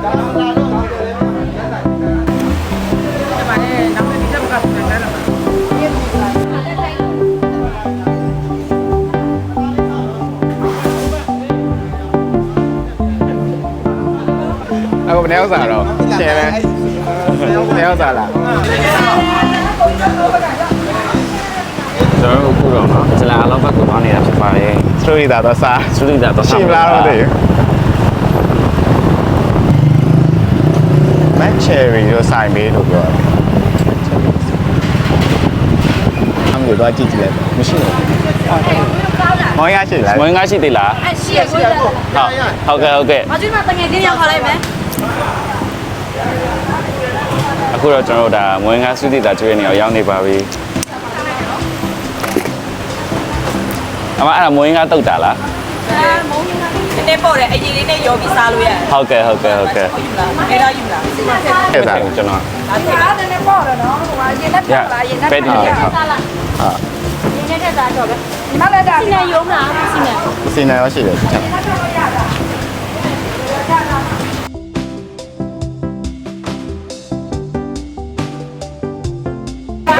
အခုဘယ်နှယောက်စားတော့ရှယ်လဲဘယ်ယောက်စားလားကျွန်တော်တို့အခုတော့နော်ဇလာအလောက်ဘက်ကိုသွားနေတာဖြစ်ပါတယ်စတိုရီသားတော့စားစတူဒီတာတော့ရှင်းလားတော့တည်း မက်ချယ်ရီတို့ဆိုင်ပေးလို့ပြောတယ်အမ်ကိုတော့ကြည့်ကြည့်လိုက်မရှိဘူးမောင်ရရှိလားမောင်ငါရှိသေးလားအရှိရရှိရဟုတ်ဟုတ်ကဲ့ဟုတ်ကဲ့မကျမတငယ်ချင်းရောက်ခေါ်လိုက်မယ်အခုတော့ကျွန်တော်တို့ဒါမွေးငါစုတိတာကျွေးနေအောင်ရောက်နေပါပြီအမအဲ့ဒါမွေးငါတုတ်တာလားအဲမွေးငါ နည်းနည်းပေါ့တယ်အရင်လေးနဲ့ရောပြီးစားလို့ရတယ်ဟုတ်ကဲ့ဟုတ်ကဲ့ဟုတ်ကဲ့အဲ့ဒါယူလားအဲ့ဒါကျွန်တော်ဒါကနည်းနည်းပေါ့တော့နော်ဟိုအရင်နဲ့ပေါ့လားအရင်နဲ့ပေါ့လားဟာအရင်နဲ့တက်တာတော့ပဲညီမလည်းဒါစီနေရုံးလားစီနေစီနေရရှိတယ်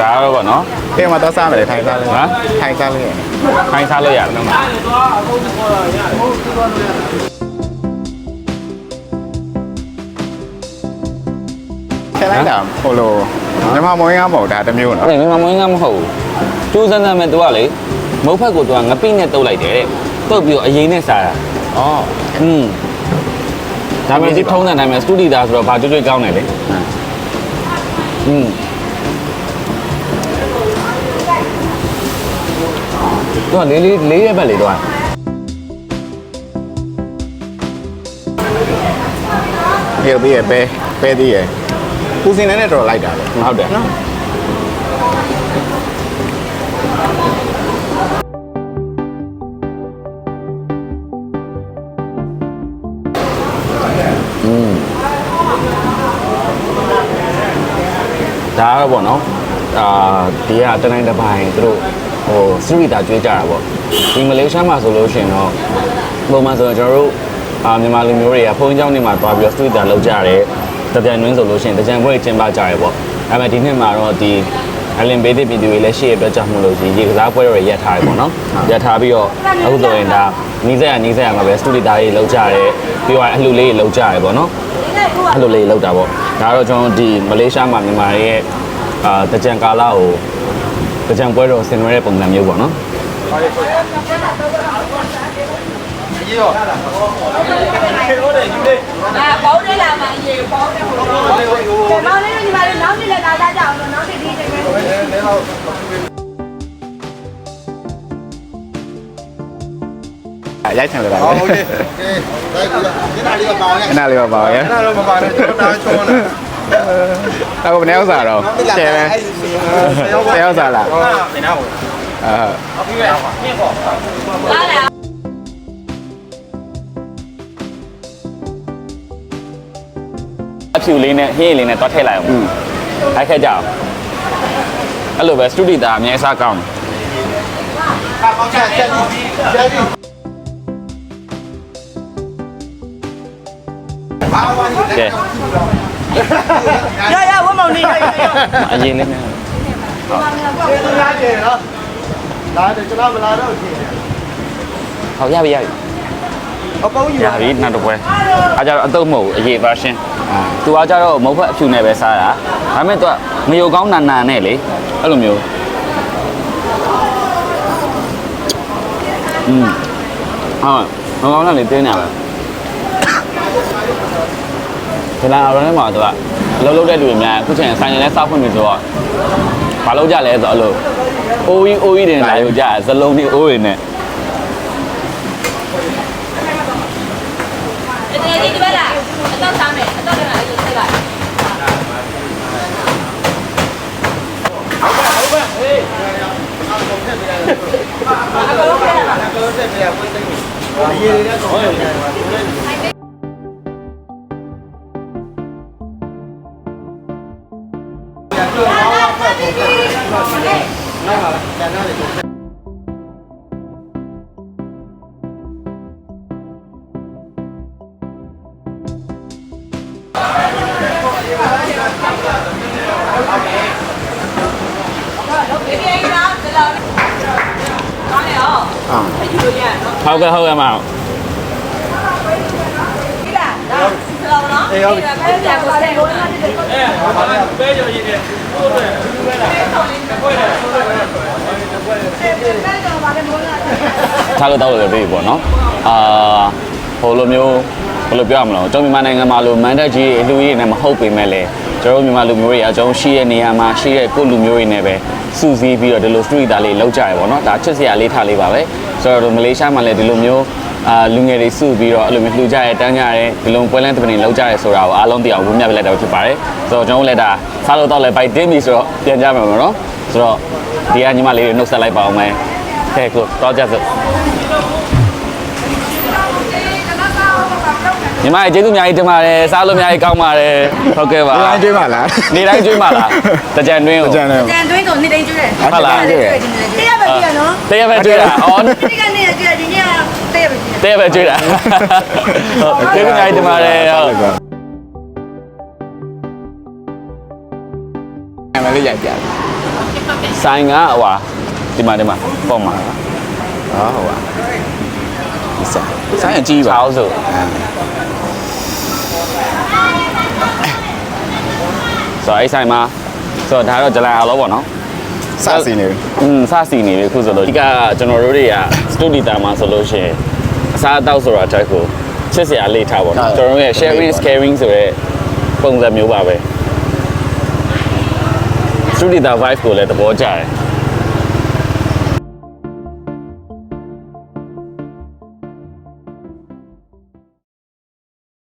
ချက် ဒါတော့ဗောနော် ပြေမတော့စားမယ်ထိုင်စားလေး ဟမ် ထိုင်စားလေး ခိုင်းစားလို့ရတယ်နော် ထည့်လိုက်တာဟိုလိုညီမမွေးကားမဟုတ်ဒါတစ်မျိုးနော် အဲ့ဒါမဝင်ကားမဟုတ်ဘူးကျိုးစမ်းစမ်းမဲ့ तू ကလေမုတ်ဖက်ကို तू ကငပိနဲ့တုတ်လိုက်တယ်တဲ့တုတ်ပြီးတော့အရင်နဲ့စားတာ အော် อืมဒါပေမဲ့ဒီထုံးတဲ့အတိုင်းပဲစတူဒီတာဆိုတော့ဘာကြွကြွကောင်းတယ်လေอืม တော့လေးလေးလေးရက်ပဲလေတော့ပြေပြီးရပဲပဲသေးရပူစင်နဲ့တော့လိုက်တာလေဟုတ်တယ်နော်ဒါကတော့ဗောနော်အာဒီကတနိုင်တစ်ပိုင်းသူတို့ ဟိုစရိတာကျွေးကြတာပေါ့ဒီမလေးရှားမှာဆိုလို့ရှိရင်တော့ပုံမှန်ဆိုတော့ကျွန်တော်တို့အာမြန်မာလူမျိုးတွေကဘုံကျောင်းတွေမှာသွားပြီးတော့စရိတာလုပ်ကြတယ်တပြန်နှင်းဆိုလို့ရှိရင်တကြံပွဲကျင်းပကြရပေါ့အဲ့မဲ့ဒီနှစ်မှာတော့ဒီအလင်ဘေးသစ်ပြည်သူတွေလည်းရှိရအတွက်ကြောင့်မလို့ရေကစားပွဲတွေရက်ထားရပေါ့နော်ရက်ထားပြီးတော့အခုဆိုရင်ဒါနီးစက်ရနီးစက်ရမှာပဲစတူဒီတာတွေလောက်ကြရဲပြီးတော့အလှလေးတွေလောက်ကြရဲပေါ့နော်အလှလေးတွေလောက်တာပေါ့ဒါကတော့ကျွန်တော်ဒီမလေးရှားမှာမြန်မာရဲ့အာတကြံကာလာကို တကြံပွဲတော့ဆင်နွှဲတဲ့ပုံစံမျိုးပေါ့နော်ကြီးရောဟုတ်တယ်ယူလေးအာပေါင်းတယ်လာမရေပေါင်းတယ်ဟိုပေါင်းတယ်ညီမလေးနောက်နေ့လည်းလာကြကြအောင်လို့နောက်နေ့ဒီချိန်ပဲရိုက်ချင်လို့ပါဟုတ်ကဲ့ရိုက်ပြီလားညနေလေးပါပါရညနေလေးပါပါရညနေတော့မပါနဲ့တော့တာချုံးနေ တာအခုဘယ်နှယောက်စားတော့ရှယ်လဲဘယ်ယောက်စားလားဟုတ်နေနာဟုတ်အာလာလာအဖြူလေးနဲ့ဟင်းရည်လေးနဲ့တွားထည့်လိုက်အောင်အဲ့ခက်ကြအောင်အဲ့လိုပဲစတူဒီတာအမြဲစားကောင်းပေါင်းချက်ချက်ကြီးချက်ကြီးဘာဝါနေတ ယ်ကဲရရဝမောင်နေရရအရင်လေးနဲ့ကျေးဇူးများတယ်နော်လာတယ်ကျွန်တော်မလာတော့ဖြစ်တယ်ဟုတ်ရပြီရပြီအပေါင်းယူရပြီနောက်တစ်ပွဲအားကြတော့အတုံးမဟုတ်ဘူးအရေး version သူကကြတော့မဟုတ်ဖက်အဖြူနဲ့ပဲစားတာ ဒါပေမဲ့သူကငရုတ်ကောင်းနာနာနဲ့လေအဲ့လိုမျိုးอืมဟုတ်ငကောင်းနဲ့လေတင်းနေပါဒီလာအော်နဲ့မှာသူကအလုပ်လုပ်တဲ့လူတွေများအခုချိန်ဆိုင်ရယ်နဲ့စောက်ဖွင့်ပြီဆိုတော့ဘာလုပ်ကြလဲဆိုတော့အဲ့လိုအိုးကြီးအိုးကြီးတင်လာယူကြဇလုံးကြီးအိုးတွေနဲ့ဒီဒီဒီပဲလားအတော့စားမယ်အတော့လည်းအရင်ဆက်လိုက်ရေတွေနဲ့တော့ဟုတ်တယ်ဒီအိမ်လားဒီလားကောင်းရအောင်အာအယူလို့ရနော် ဟုတ်ကဲ့ဟုတ်ကဲ့မအောင် ဒီလောက်နော်အေးဟုတ်ပြီဘယ်ပြန်ကိုဆက်လို့လဲဒီလိုထားလို့တောက်လို့လည်းပြေးပေါ့နော်အာဟိုလိုမျိုးဘယ်လိုပြောရမလဲကျွန်တော်မြန်မာနိုင်ငံမှာလိုမန်တက်ကြီးအလူကြီးတွေနဲ့မဟုတ်ပေမဲ့လည်းကျွန်တော်မြန်မာလူမျိုးတွေအကြောင်းရှိတဲ့နေရာမှာရှိတဲ့ကိုယ့်လူမျိုးတွေနဲ့ပဲစုစည်းပြီးတော့ဒီလို street သားလေးလောက်ကြရပေါ့နော်ဒါချစ်စရာလေးထားလေးပါပဲဆိုတော့မလေးရှားမှာလည်းဒီလိုမျိုး အာလူငယ်တွေစုပြီးတော့အဲ့လိုမျိုးလှူကြရဲတန်းကြရဲဒီလိုပွဲလန်းတပင်းလောက်ကြရဲဆိုတာကိုအားလုံးသိအောင်ဝန်းမြပြလိုက်တော့ဖြစ်ပါတယ်ဆိုတော့ကျွန်တော်တို့လည်းဒါစားလို့တော့လည်းပိုက်တင်းပြီဆိုတော့ပြန်ကြမှာပေါ့နော်ဆိုတော့ဒီကညီမလေးတွေနှုတ်ဆက်လိုက်ပါအောင်မယ်ကဲကိုတော့ကြစို့ညီမကျေးဇူးအများကြီးတင်ပါတယ်စားလို့အများကြီးကောင်းပါတယ်ဟုတ်ကဲ့ပါဒီတိုင်းတွေးပါလားနေတိုင်းကျွေးပါလားတကြံတွင်းကိုကြံတယ်တန်တွင်းကိုနေ့တိုင်းကျွေးတယ်ဟုတ်လားတွေ့တယ်တရက်ပဲကြည့်ရနော်တရက်ပဲကျွေးတာအော်ဒီကနေ့ကြည့်ရဒီနေ့ တရက်ပဲကြည့်တရက်ပဲကျွေးတာဟုတ်ကျေးဇူးအများကြီးတင်ပါတယ်ဟုတ်အမလေးရိုက်ပြတယ်ဆိုင်ကဟွာဒီမှာဒီမှာပေါ့မှာဟောဟုတ်ပါဒီဆိုင်ဆိုင်အကြီးပါချောင်းဆိုဆိုအဲ့ဆိုင်မှာဆိုတော့ဒါတော့ဂျလန်အောင်လို့ပေါ့နော်စစီနေပြီอืมစစီနေပြီခုဆိုလို့ဒီကကျွန်တော်တို့တွေကစတူဒီတာမှာဆိုလို့ရှိရင်အ စားအသောက်ဆိုတာတက်ကိုချစ်စရာလေးထားပါတော့ကျွန်တော်တို့ရဲ့ sharing caring ဆိုတဲ့ပုံစံမျိုးပါပဲစတူဒီတာ vibe ကိုလည်းသဘောကျတယ်